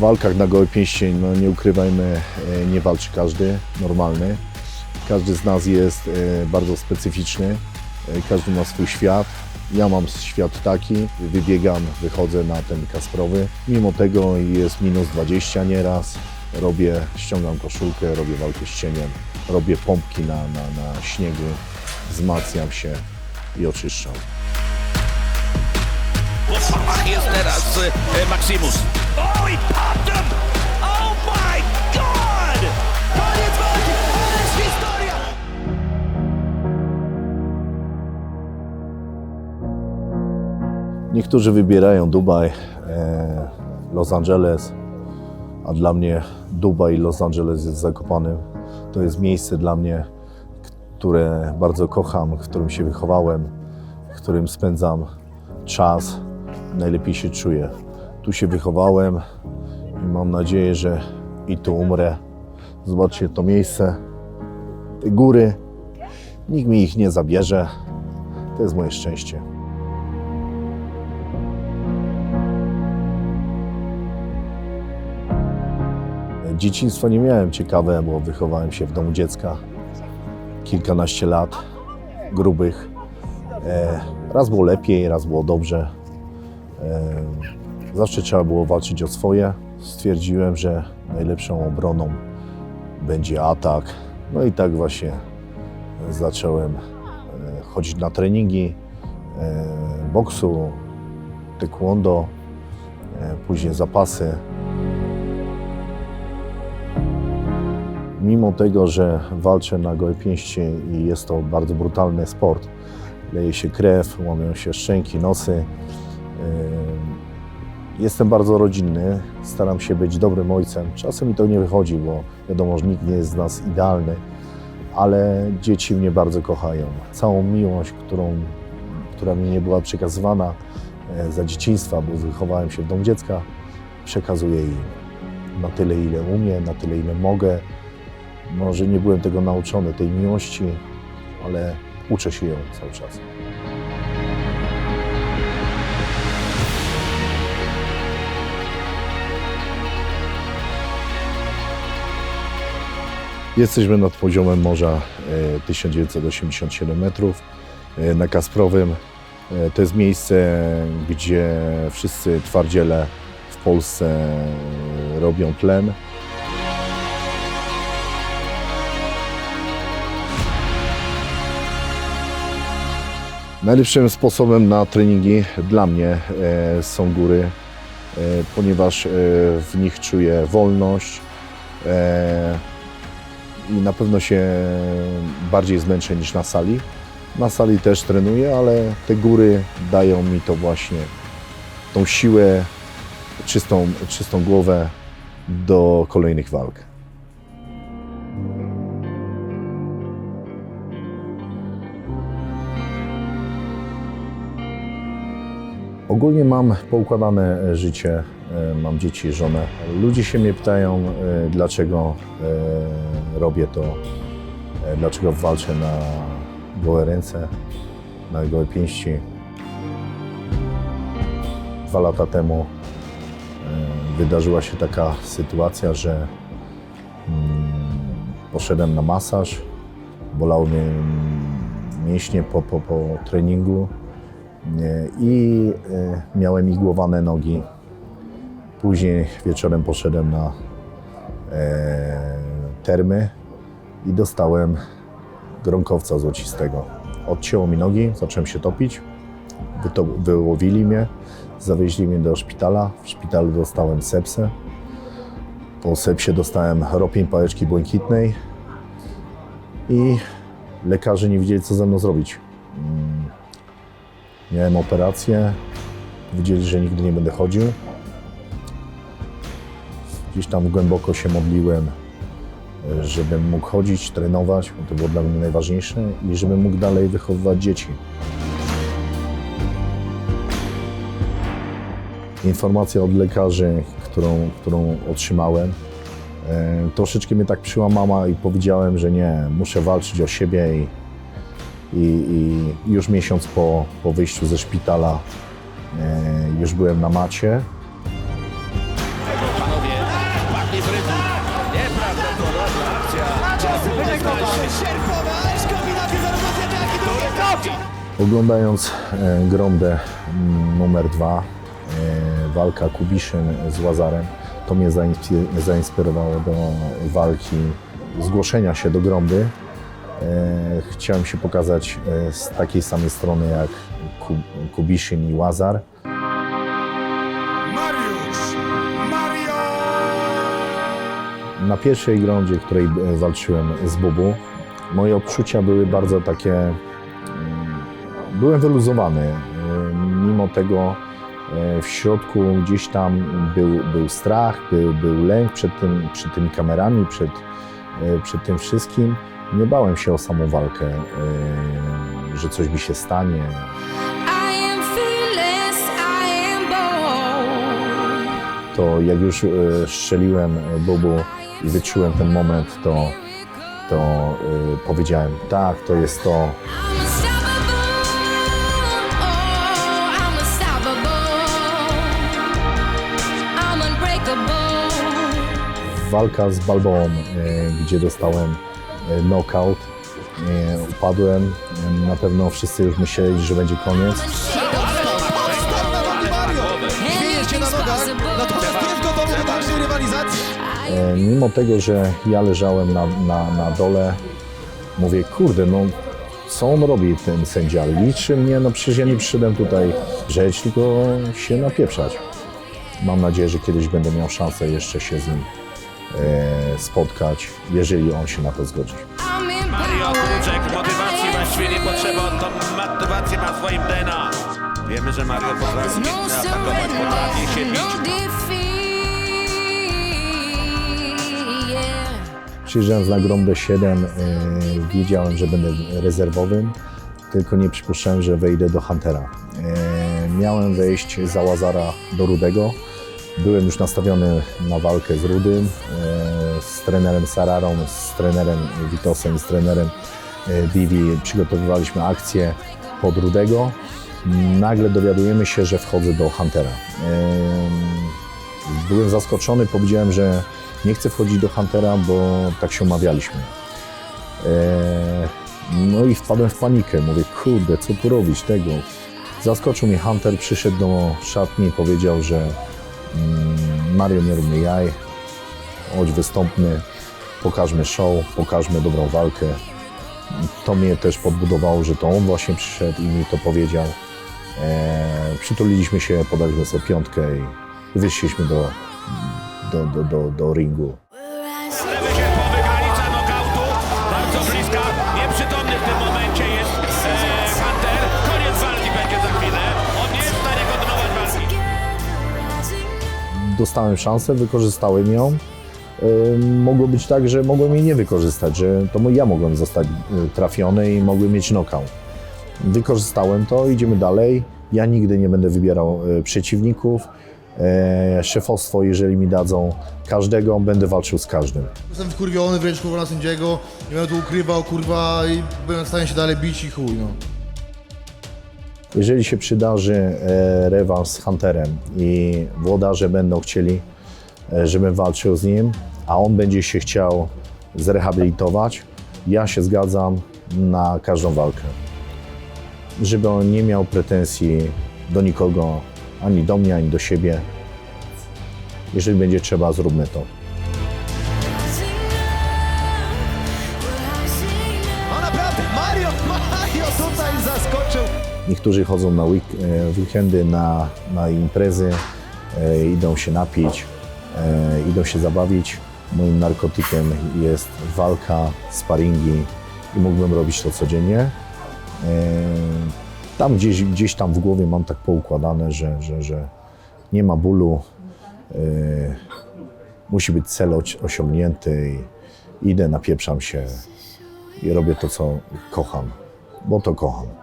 W walkach na goły pięścień, no nie ukrywajmy, e, nie walczy każdy normalny. Każdy z nas jest e, bardzo specyficzny, e, każdy ma swój świat. Ja mam świat taki, wybiegam, wychodzę na ten kasprowy. Mimo tego jest minus 20 nieraz. Robię, ściągam koszulkę, robię walkę z cieniem, robię pompki na, na, na śniegu, wzmacniam się i oczyszczam. Famach jest teraz e, Maximus. O, i popped him! Oh my god! Koniec walki! Ależ historia! Niektórzy wybierają Dubaj, e, Los Angeles, a dla mnie Dubaj i Los Angeles jest zakopanym. To jest miejsce dla mnie, które bardzo kocham, w którym się wychowałem, w którym spędzam czas, najlepiej się czuję. Tu się wychowałem i mam nadzieję, że i tu umrę. Zobaczcie to miejsce, te góry. Nikt mi ich nie zabierze. To jest moje szczęście. Dzieciństwo nie miałem ciekawe, bo wychowałem się w domu dziecka. Kilkanaście lat grubych. E, raz było lepiej, raz było dobrze. E, zawsze trzeba było walczyć o swoje. Stwierdziłem, że najlepszą obroną będzie atak. No i tak właśnie zacząłem e, chodzić na treningi e, boksu, taekwondo, e, później zapasy. mimo tego, że walczę na gołe pięści i jest to bardzo brutalny sport, leje się krew, łamią się szczęki, nosy. Jestem bardzo rodzinny, staram się być dobrym ojcem. Czasem mi to nie wychodzi, bo wiadomo, że nikt nie jest z nas idealny, ale dzieci mnie bardzo kochają. Całą miłość, którą, która mi nie była przekazywana e, za dzieciństwa, bo wychowałem się w domu dziecka, przekazuję im na tyle, ile umiem, na tyle, ile mogę. Może nie byłem tego nauczony, tej miłości, ale uczę się ją cały czas. Jesteśmy nad poziomem morza e, 1987 metrów e, na Kasprowym. E, To jest miejsce, gdzie wszyscy twardziele w Polsce e, robią tlen. Najlepszym sposobem na treningi dla mnie e, są góry, e, ponieważ e, w nich czuję wolność e, i na pewno się bardziej zmęczę niż na sali. Na sali też trenuję, ale te góry dają mi to właśnie tą siłę, czystą, czystą głowę do kolejnych walk. Ogólnie mam poukładane życie, mam dzieci, żonę. Ludzie się mnie pytają, e, dlaczego e, robię to, e, dlaczego walczę na gołe ręce, na gołe pięści. Dwa lata temu e, wydarzyła się taka sytuacja, że mm, poszedłem na masaż, bolało mnie mm, mięśnie po, po, po treningu i e, miałem igłowane nogi. Później wieczorem poszedłem na e, termy i dostałem gronkowca złocistego. Odcięło mi nogi, zacząłem się topić, Wyto, wyłowili mnie, zawieźli mnie do szpitala. W szpitalu dostałem sepsę. Po sepsie dostałem ropień pałeczki błękitnej i lekarze nie wiedzieli, co ze mną zrobić. Mm, Miałem operację, powiedzieli, że nigdy nie będę chodził. Gdzieś tam głęboko się modliłem, e, żebym mógł chodzić, trenować, to było dla mnie najważniejsze i żebym mógł dalej wychowywać dzieci. Informacja od lekarzy, którą, którą otrzymałem, e, troszeczkę mnie tak przyłamała i powiedziałem, że nie, muszę walczyć o siebie i, i, i już miesiąc po, po wyjściu ze szpitala e, już byłem na macie. Oglądając e, Gromdę mm, numer dwa, e, walka Kubiszyn z Łazarem, to mnie zainspir- zainspirowało do walki, zgłoszenia się do Gromdy. E, Chciałem się pokazać z takiej samej strony jak Ku- Kubiszyn i Łazar. Na pierwszej grondzie, w której walczyłem z Bubu, moje odczucia były bardzo takie. Byłem wyluzowany. E, Mimo tego e, w środku gdzieś tam był, był strach, był, był lęk przed, tym, przed tymi kamerami, przed, e, przed tym wszystkim. Nie bałem się o samą walkę, że coś mi się stanie. To jak już strzeliłem Bubu i wyczułem ten moment, to, to powiedziałem, tak, to jest to. Walka z Balboą, e, gdzie dostałem e, knockout. E, Upadłem. Na pewno wszyscy już myśleli, że będzie koniec. Mimo tego, że ja leżałem na, na, na dole, mówię, kurde, no co on robi, ten sędzia? Liczy mnie, no przecież ja nie przyszedłem tutaj rzeć, tylko się napieprzać. Mam nadzieję, że kiedyś będę miał szansę jeszcze się z nim spotkać, jeżeli on się na to zgodzi. Mario power. Kruczek, motywacji właściwie nie potrzeba, on tą motywację ma w swoim DNA. Wiemy, że Mario potrafi No atakować, potrafi się bić. no. Yeah. Przyjeżdżając na Gromdę 7, e, wiedziałem, że będę rezerwowym, tylko nie przypuszczałem, że wejdę do Huntera. E, miałem wejść za Łazara do Rudego. Byłem już nastawiony na walkę z Rudym, e, z trenerem Sararą, z trenerem Witosem, z trenerem e, Divi. Przygotowywaliśmy akcję pod Rudego. Nagle dowiadujemy się, że wchodzę do Huntera. E, Byłem zaskoczony, powiedziałem, że nie chcę wchodzić do Huntera, bo tak się umawialiśmy. No i wpadłem w panikę. Mówię, kurde, co tu robić tego? Zaskoczył mnie Hunter, przyszedł do szatni i powiedział, że Mario nie róbmy jaj, chodź wystąpmy, pokażmy show, pokażmy dobrą walkę. To mnie też podbudowało, że to on właśnie przyszedł i mi to powiedział. Eee, przytuliliśmy się, podaliśmy sobie piątkę i wyszliśmy do, do, do, do, do ringu. Dostałem szansę, wykorzystałem ją. Mogło być tak, że mogłem jej nie wykorzystać, że to ja mogłem zostać e, trafiony i mogłem mieć knockout. Wykorzystałem to, idziemy dalej. Ja nigdy nie będę wybierał e, przeciwników. Eee, Szefostwo, jeżeli mi dadzą każdego, będę walczył z każdym. Jestem wkurwiony wręcz kurwa na sędziego, nie będę tu ukrywał kurwa i byłem w stanie się dalej bić i chuj no. Jeżeli się przydarzy e, rewans z Hunterem i włodarze będą chcieli, e, żebym walczył z nim, a on będzie się chciał zrehabilitować, ja się zgadzam na każdą walkę. Żeby on nie miał pretensji do nikogo, ani do mnie, ani do siebie. Jeżeli będzie trzeba, zróbmy to. Niektórzy chodzą na week, e, weekendy, na, na imprezy, e, idą się napić, e, idą się zabawić. Moim narkotykiem jest walka, sparingi i mógłbym robić to codziennie. Tam gdzieś, gdzieś tam w głowie mam tak poukładane, że, że, że nie ma bólu, musi być cel osiągnięty i idę, napieprzam się i robię to, co kocham, bo to kocham.